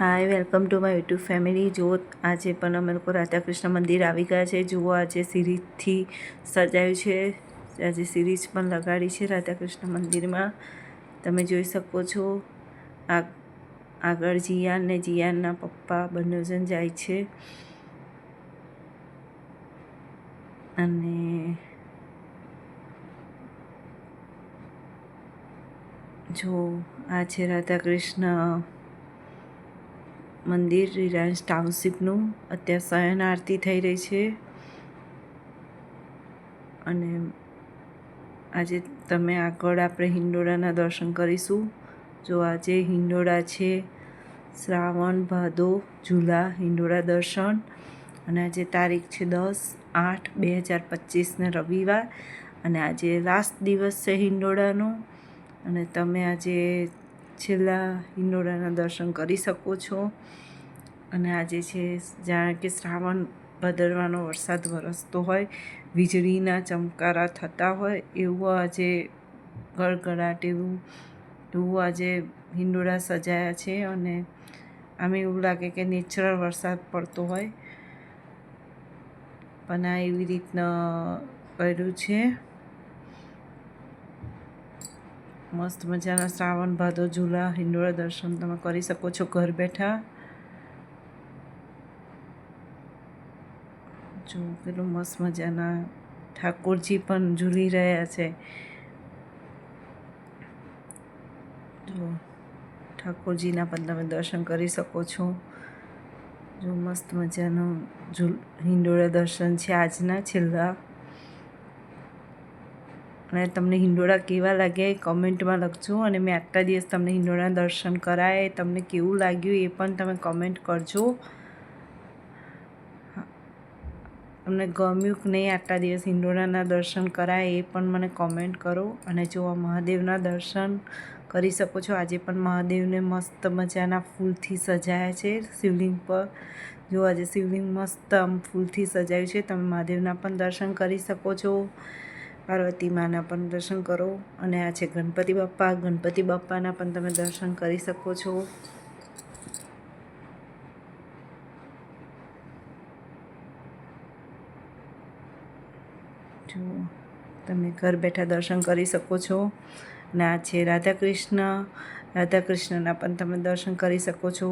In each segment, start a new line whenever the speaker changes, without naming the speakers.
Hi welcome to my YouTube family જુઓ, આજે પણ અમે લોકો રાધાકૃષ્ણ મંદિર આવી ગયા છે. જુઓ, આજે સિરીજથી સજાયું છે. આજે સિરીજ પણ લગાડી છે રાધાકૃષ્ણ મંદિરમાં. તમે જોઈ શકો છો, આ આગળ જીયાન ને જીયાનના પપ્પા બંને જણ જાય છે. અને જો, આ છે રાધાકૃષ્ણ મંદિર, રિલાયન્સ ટાઉનશીપનું અત્યારે શયન આરતી થઈ રહી છે. અને આજે તમે આગળ આપણે હિંડોળાના દર્શન કરીશું. જો આજે હિંડોળા છે, શ્રાવણ, ભાદો ઝૂલા હિંડોળા દર્શન. અને આજે તારીખ છે દસ આઠ બે હજાર પચીસને રવિવાર. અને આજે લાસ્ટ દિવસ છે હિંડોળાનો. અને તમે આજે છેલ્લા હિંડોળાના દર્શન કરી શકો છો. અને આજે છે, જાણે કે શ્રાવણ ભદરવાનો વરસાદ વરસતો હોય, વીજળીના ચમકારા થતા હોય, એવું આજે ગળગડાટ એવું એવું આજે હિંડોળા સજાયા છે. અને આમ એવું લાગે કે નેચરલ વરસાદ પડતો હોય. પણ આ એવી રીતના કર્યું છે. મસ્ત મજાના શ્રાવણ ભાદો, ઝૂલા, હિંડોળા દર્શન તમે કરી શકો છો ઘર બેઠા. જો પેલું મસ્ત મજાના ઠાકોરજી પણ ઝૂલી રહ્યા છે. જો ઠાકોરજીના પણ તમે દર્શન કરી શકો છો. જો મસ્ત મજાનું ઝૂલ, હિંડોળા દર્શન છે આજના, છેલ્લા. અને તમને હિંડોળા કેવા લાગ્યા એ કમેન્ટમાં લખજો અને મેં આટલા દિવસ તમને હિંડોળા દર્શન કરાય તમને કેવું લાગ્યું એ પણ તમે કમેન્ટ કરજો. તમને ગમ્યું કે નહીં આટલા દિવસ હિંડોળાના દર્શન કરાય એ પણ મને કોમેન્ટ કરો અને જો આ મહાદેવના દર્શન કરી શકો છો. આજે પણ મહાદેવને મસ્ત મજાના ફૂલથી સજાયા છે શિવલિંગ પર. જો આજે શિવલિંગ મસ્ત આમ ફૂલથી સજાયું છે, તમે મહાદેવના પણ દર્શન કરી શકો છો. પાર્વતી માના પણ દર્શન કરો અને આ છે ગણપતિ બાપ્પા. ગણપતિ બાપ્પાના પણ તમે દર્શન કરી શકો છો. જો તમે ઘર બેઠા દર્શન કરી શકો છો. અને આ છે રાધા કૃષ્ણ રાધા કૃષ્ણના પણ તમે દર્શન કરી શકો છો.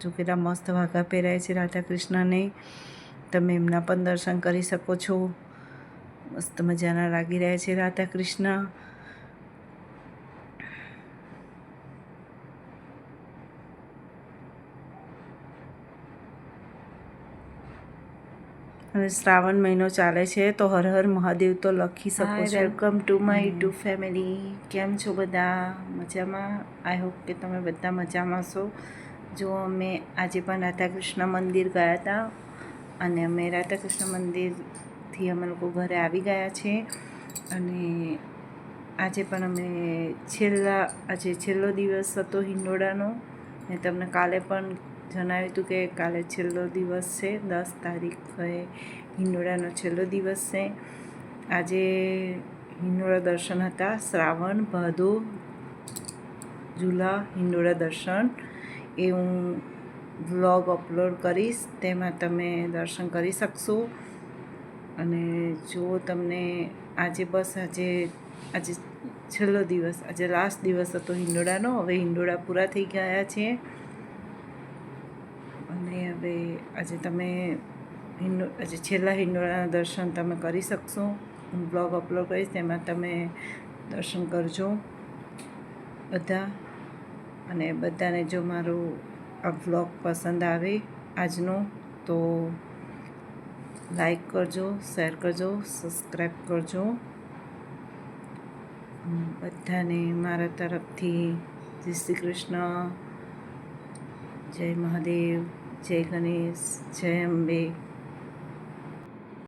જો કેટલા મસ્ત વાઘા પહેરાય છે રાધા કૃષ્ણને તમે એમના પણ દર્શન કરી શકો છો. મસ્ત મજાના લાગી રહ્યા છે રાધા કૃષ્ણ. અને શ્રાવણ મહિનો ચાલે છે તો હર હર મહાદેવ તો લખી શકો છો. Welcome to my to family કેમ છો બધા? મજામાં? આઈ હોપ કે તમે બધા મજામાં છો જો અમે આજે પણ રાધાકૃષ્ણ મંદિર ગયા હતા અને અમે રાધાકૃષ્ણ મંદિરથી અમે લોકો ઘરે આવી ગયા છે. અને આજે પણ અમે છેલ્લા, આજે છેલ્લો દિવસ હતો હિંડોળાનો. ને તમને કાલે પણ જણાવ્યું હતું કે કાલે છેલ્લો દિવસ છે. દસ તારીખે હિંડોળાનો છેલ્લો દિવસ છે. આજે હિંડોળા દર્શન હતા. શ્રાવણ, ભાદો ઝૂલા હિંડોળા દર્શન. એ હું વ્લોગ અપલોડ કરીશ. તેમાં તમે દર્શન કરી શકશો. અને જો તમને આજે બસ, આજે આજે છેલ્લો દિવસ, આજે લાસ્ટ દિવસ હતો હિંડોળાનો, હવે હિંડોળા પૂરા થઈ ગયા છે. અને હવે આજે તમે હિંડો, આજે છેલ્લા હિંડોળાના દર્શન તમે કરી શકશો. હું બ્લોગ અપલોડ કરીશ, તેમાં તમે દર્શન કરજો બધા. અને બધાને જો મારું આ બ્લોગ પસંદ આવે આજનો, તો લાઈક કરજો, શેર કરજો, સબસ્ક્રાઈબ કરજો. બધાને મારા તરફથી જય શ્રી કૃષ્ણ, જય મહાદેવ, જય ગણેશ, જય અંબે.